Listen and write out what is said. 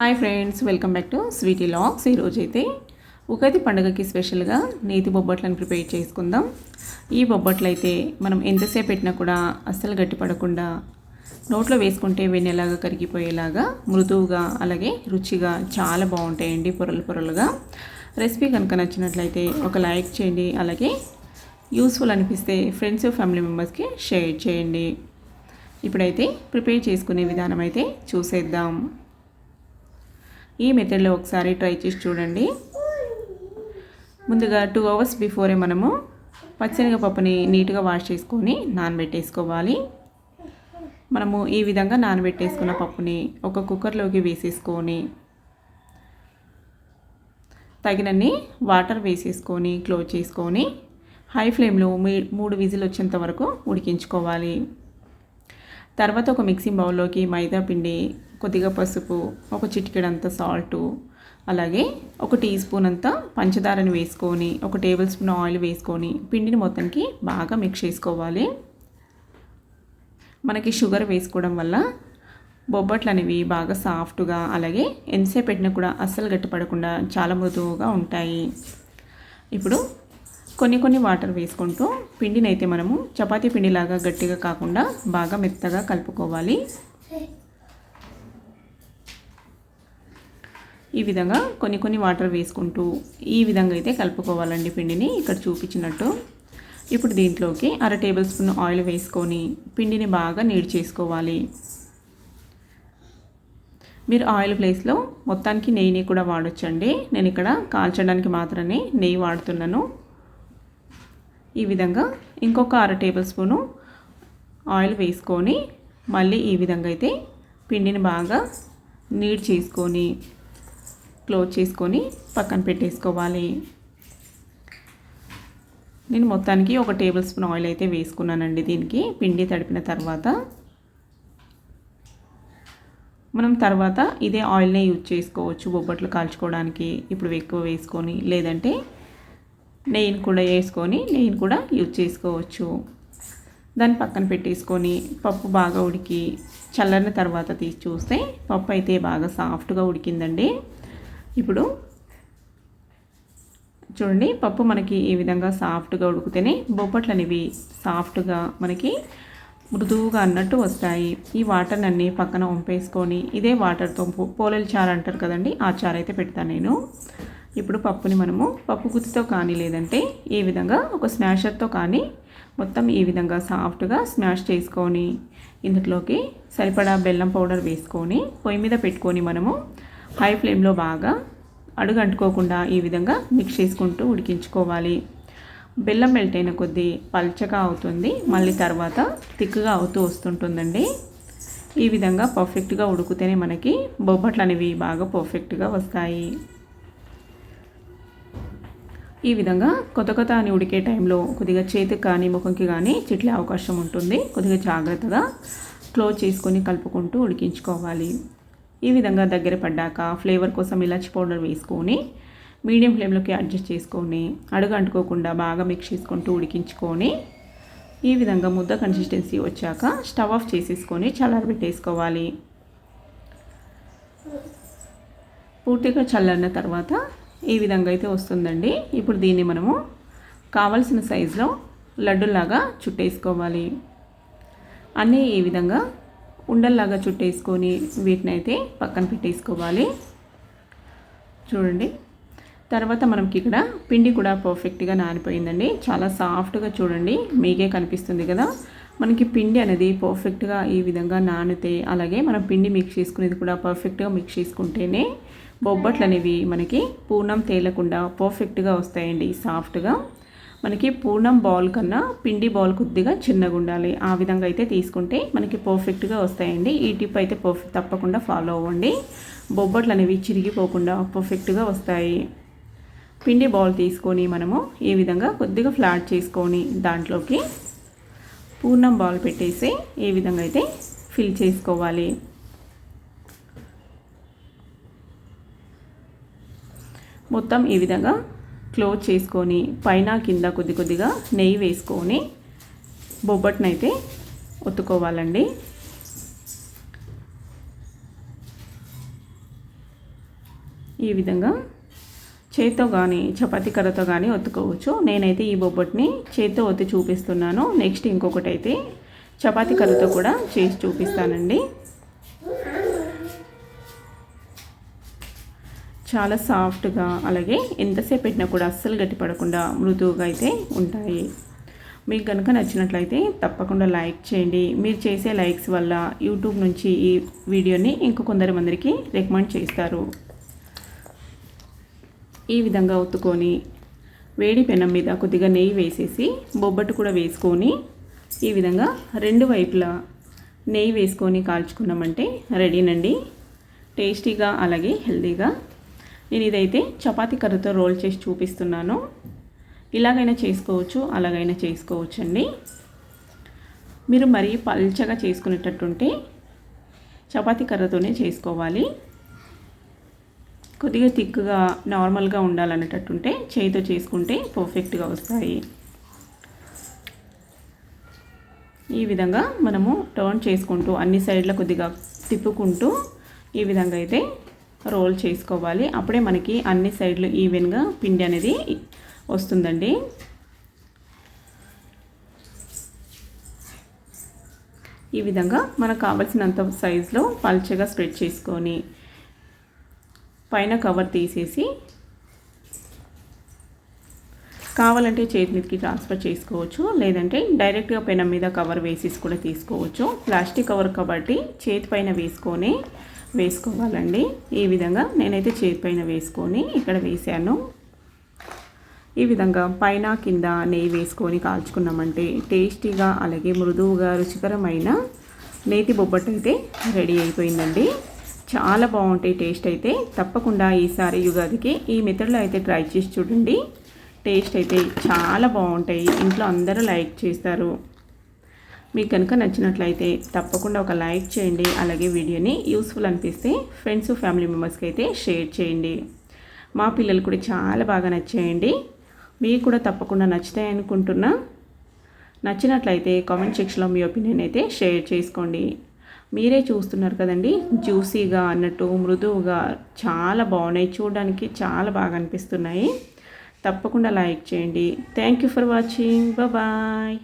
Hi friends welcome back to sweety lux. ఈరోజు అయితే ఉగాది పండుగకి స్పెషల్గా నేతి బొబ్బట్లను ప్రిపేర్ చేసుకుందాం. ఈ బొబ్బట్లు అయితే మనం ఎంతసేపు పెట్టినా కూడా అస్సలు గట్టిపడకుండా నోట్లో వేసుకుంటే వెన్నెలాగా కరిగిపోయేలాగా మృదువుగా అలాగే రుచిగా చాలా బాగుంటాయండి పొరలు పొరలుగా. రెసిపీ కనుక నచ్చినట్లయితే ఒక లైక్ చేయండి అలాగే యూస్ఫుల్ అనిపిస్తే ఫ్రెండ్స్ ఫ్యామిలీ మెంబర్స్కి షేర్ చేయండి. ఇప్పుడైతే ప్రిపేర్ చేసుకునే విధానం అయితే చూసేద్దాం. ఈ మెథడ్లో ఒకసారి ట్రై చేసి చూడండి. ముందుగా టూ అవర్స్ బిఫోరే మనము పచ్చనిగపప్పుని నీట్గా వాష్ చేసుకొని నానబెట్టేసుకోవాలి. మనము ఈ విధంగా నానబెట్టేసుకున్న పప్పుని ఒక కుక్కర్లోకి వేసేసుకొని తగినన్ని వాటర్ వేసేసుకొని క్లోజ్ చేసుకొని హై ఫ్లేమ్లో మీ మూడు విజిల్ వచ్చేంత వరకు ఉడికించుకోవాలి. తర్వాత ఒక మిక్సింగ్ బౌల్లోకి మైదా పిండి కొద్దిగా పసుపు ఒక చిటికెడంత సాల్టు అలాగే ఒక టీ స్పూన్ అంతా పంచదారని వేసుకొని ఒక టేబుల్ స్పూన్ ఆయిల్ వేసుకొని పిండిని మొత్తానికి బాగా మిక్స్ చేసుకోవాలి. మనకి షుగర్ వేసుకోవడం వల్ల బొబ్బట్లు అనేవి బాగా సాఫ్ట్గా అలాగే ఎంతసేపు పెట్టినా కూడా అస్సలు గట్టిపడకుండా చాలా మృదువుగా ఉంటాయి. ఇప్పుడు కొన్ని కొన్ని వాటర్ వేసుకుంటూ పిండిని అయితే మనము చపాతీ పిండిలాగా గట్టిగా కాకుండా బాగా మెత్తగా కలుపుకోవాలి. ఈ విధంగా కొన్ని కొన్ని వాటర్ వేసుకుంటూ ఈ విధంగా అయితే కలుపుకోవాలండి పిండిని. ఇక్కడ చూపించినట్టు ఇప్పుడు దీంట్లోకి అర టేబుల్ స్పూన్ ఆయిల్ వేసుకొని పిండిని బాగా నీడు చేసుకోవాలి. మీరు ఆయిల్ ప్లేస్లో మొత్తానికి నెయ్యిని కూడా వాడొచ్చండి. నేను ఇక్కడ కాల్చడానికి మాత్రమే నెయ్యి వాడుతున్నాను. ఈ విధంగా ఇంకొక అర టేబుల్ స్పూను ఆయిల్ వేసుకొని మళ్ళీ ఈ విధంగా అయితే పిండిని బాగా నీడ్ చేసుకొని క్లోజ్ చేసుకొని పక్కన పెట్టేసుకోవాలి. నేను మొత్తానికి ఒక టేబుల్ స్పూన్ ఆయిల్ అయితే వేసుకున్నానండి దీనికి. పిండి తడిపిన తర్వాత. మనం తర్వాత ఇదే ఆయిల్నే యూజ్ చేసుకోవచ్చు బొబ్బట్లు కాల్చుకోవడానికి. ఇప్పుడు ఎక్కువ వేసుకొని లేదంటే నెయ్యిని కూడా వేసుకొని నెయ్యిని కూడా యూజ్ చేసుకోవచ్చు. దాన్ని పక్కన పెట్టేసుకొని పప్పు బాగా ఉడికి చల్లని తర్వాత తీసి చూస్తే పప్పు అయితే బాగా సాఫ్ట్గా ఉడికిందండి. ఇప్పుడు చూడండి పప్పు మనకి ఈ విధంగా సాఫ్ట్గా ఉడికితేనే బొప్పట్లు అనేవి సాఫ్ట్గా మనకి మృదువుగా అన్నట్టు వస్తాయి. ఈ వాటర్ని అన్నీ పక్కన వంపేసుకొని ఇదే వాటర్తో పోలేలు చారు అంటారు కదండి ఆ చారు అయితే పెడతాను నేను. ఇప్పుడు పప్పుని మనము పప్పు గుత్తితో కానీ లేదంటే ఈ విధంగా ఒక స్మాషర్తో కానీ మొత్తం ఈ విధంగా సాఫ్ట్గా స్మాష్ చేసుకొని ఇందులోకి సరిపడా బెల్లం పౌడర్ వేసుకొని పొయ్యి మీద పెట్టుకొని మనము హై ఫ్లేమ్లో బాగా అడుగు అంటుకోకుండా ఈ విధంగా మిక్స్ చేసుకుంటూ ఉడికించుకోవాలి. బెల్లం మెల్ట్ అయిన కొద్దీ పల్చగా అవుతుంది. మళ్ళీ తర్వాత థిక్గా అవుతూ వస్తుంటుందండి. ఈ విధంగా పర్ఫెక్ట్గా ఉడికితేనే మనకి బొబ్బట్లు అనేవి బాగా పర్ఫెక్ట్గా వస్తాయి. ఈ విధంగా కొత్త కొత్త అని ఉడికే టైంలో కొద్దిగా చేతికి కానీ ముఖంకి కానీ చిట్లే అవకాశం ఉంటుంది. కొద్దిగా జాగ్రత్తగా క్లోజ్ చేసుకొని కలుపుకుంటూ ఉడికించుకోవాలి. ఈ విధంగా దగ్గర పడ్డాక ఫ్లేవర్ కోసం ఇలాచి పౌడర్ వేసుకొని మీడియం ఫ్లేమ్లోకి అడ్జస్ట్ చేసుకొని అడుగు అంటుకోకుండా బాగా మిక్స్ చేసుకుంటూ ఉడికించుకొని ఈ విధంగా ముద్ద కన్సిస్టెన్సీ వచ్చాక స్టవ్ ఆఫ్ చేసేసుకొని చల్లారబెట్టేసుకోవాలి పూర్తిగా చల్లారిన తర్వాత ఈ విధంగా అయితే వస్తుందండి. ఇప్పుడు దీన్ని మనము కావలసిన సైజులో లడ్డులాగా చుట్టేసుకోవాలి. అన్నీ ఈ విధంగా ఉండల్లాగా చుట్టేసుకొని వీటిని అయితే పక్కన పెట్టేసుకోవాలి. చూడండి. తర్వాత మనకి ఇక్కడ పిండి కూడా పర్ఫెక్ట్గా నానిపోయిందండి. చాలా సాఫ్ట్గా చూడండి. మీకే కనిపిస్తుంది కదా. మనకి పిండి అనేది పర్ఫెక్ట్గా ఈ విధంగా నానితే అలాగే మనం పిండి మిక్స్ చేసుకునేది కూడా పర్ఫెక్ట్గా మిక్స్ చేసుకుంటేనే బొబ్బట్లు అనేవి మనకి పూర్ణం తేలకుండా పర్ఫెక్ట్గా వస్తాయండి సాఫ్ట్గా. మనకి పూర్ణం బౌల్ కన్నా పిండి బౌల్ కొద్దిగా చిన్నగా ఉండాలి. ఆ విధంగా అయితే తీసుకుంటే మనకి పర్ఫెక్ట్గా వస్తాయండి. ఈ టిప్ అయితే పర్ఫెక్ట్ తప్పకుండా ఫాలో అవ్వండి. బొబ్బట్లు అనేవి చిరిగిపోకుండా పర్ఫెక్ట్గా వస్తాయి. పిండి బౌల్ తీసుకొని మనము ఈ విధంగా కొద్దిగా ఫ్లాట్ చేసుకొని దాంట్లోకి పూర్ణం బౌల్ పెట్టేసి ఈ విధంగా అయితే ఫిల్ చేసుకోవాలి. మొత్తం ఈ విధంగా క్లోజ్ చేసుకొని పైన కింద కొద్ది కొద్దిగా నెయ్యి వేసుకొని బొబ్బట్నైతే ఒత్తుకోవాలండి. ఈ విధంగా చేత్తో కానీ చపాతీ కర్రతో కానీ ఒత్తుకోవచ్చు. నేనైతే ఈ బొబ్బట్ని చేత్తో ఒత్తి చూపిస్తున్నాను. నెక్స్ట్ ఇంకొకటి అయితే చపాతీ కర్రతో కూడా చేసి చూపిస్తానండి. చాలా సాఫ్ట్గా అలాగే ఎంతసేపు పెట్టినా కూడా అస్సలు గట్టిపడకుండా మృదువుగా అయితే ఉంటాయి. మీకు కనుక నచ్చినట్లయితే తప్పకుండా లైక్ చేయండి. మీరు చేసే లైక్స్ వల్ల యూట్యూబ్ నుంచి ఈ వీడియోని ఇంకో కొందరు మందికి రికమెండ్ చేస్తారు. ఈ విధంగా ఒత్తుకొని వేడి పెనం మీద కొద్దిగా నెయ్యి వేసేసి బొబ్బట్టు కూడా వేసుకొని ఈ విధంగా రెండు వైపులా నెయ్యి వేసుకొని కాల్చుకున్నామంటే రెడీనండి టేస్టీగా అలాగే హెల్తీగా నేను ఇదైతే చపాతీ కర్రతో రోల్ చేసి చూపిస్తున్నాను. ఇలాగైనా చేసుకోవచ్చు అలాగైనా చేసుకోవచ్చు అండి మీరు మరీ పల్చగా చేసుకునేటట్టుంటే చపాతీ కర్రతోనే చేసుకోవాలి. కొద్దిగా థిక్గా నార్మల్గా ఉండాలనేటట్టుంటే చేయితో చేసుకుంటే పర్ఫెక్ట్గా వస్తాయి. ఈ విధంగా మనము టర్న్ చేసుకుంటూ అన్ని సైడ్ల కొద్దిగా తిప్పుకుంటూ ఈ విధంగా అయితే రోల్ చేసుకోవాలి. అప్పుడే మనకి అన్ని సైడ్లు ఈవెన్గా పిండి అనేది వస్తుందండి. ఈ విధంగా మనకు కావలసినంత సైజులో పల్చగా స్ప్రెడ్ చేసుకొని పైన కవర్ తీసేసి కావాలంటే చేతి మీదకి ట్రాన్స్ఫర్ చేసుకోవచ్చు. లేదంటే డైరెక్ట్గా పెనం మీద కవర్ వేసేసి కూడా తీసుకోవచ్చు. ప్లాస్టిక్ కవర్ కాబట్టి చేతి పైన వేసుకొని వేసుకోవాలండి. ఈ విధంగా నేనైతే చేతి పైన వేసుకొని ఇక్కడ వేసాను ఈ విధంగా పైన కింద నెయ్యి వేసుకొని కాల్చుకున్నామంటే టేస్టీగా అలాగే మృదువుగా రుచికరమైన నేతి బొబ్బట్టు అయితే రెడీ అయిపోయిందండి. చాలా బాగుంటాయి టేస్ట్ అయితే. తప్పకుండా ఈసారి యుగాదికి ఈ మెథడ్లో అయితే ట్రై చేసి చూడండి. టేస్ట్ అయితే చాలా బాగుంటాయి. ఇంట్లో అందరూ లైక్ చేస్తారు. మీకు కనుక నచ్చినట్లయితే తప్పకుండా ఒక లైక్ చేయండి. అలాగే వీడియోని యూస్ఫుల్ అనిపిస్తే ఫ్రెండ్స్ ఫ్యామిలీ మెంబర్స్కి అయితే షేర్ చేయండి. మా పిల్లలు కూడా చాలా బాగా నచ్చేయండి. మీకు కూడా తప్పకుండా నచ్చుతాయి అనుకుంటున్నా. నచ్చినట్లయితే కామెంట్ సెక్షన్లో మీ ఒపీనియన్ అయితే షేర్ చేసుకోండి. మీరే చూస్తున్నారు కదండి జ్యూసీగా అన్నట్టు మృదువుగా చాలా బాగున్నాయి. చూడడానికి చాలా బాగా అనిపిస్తున్నాయి. తప్పకుండా లైక్ చేయండి. Thank you for watching. Bye.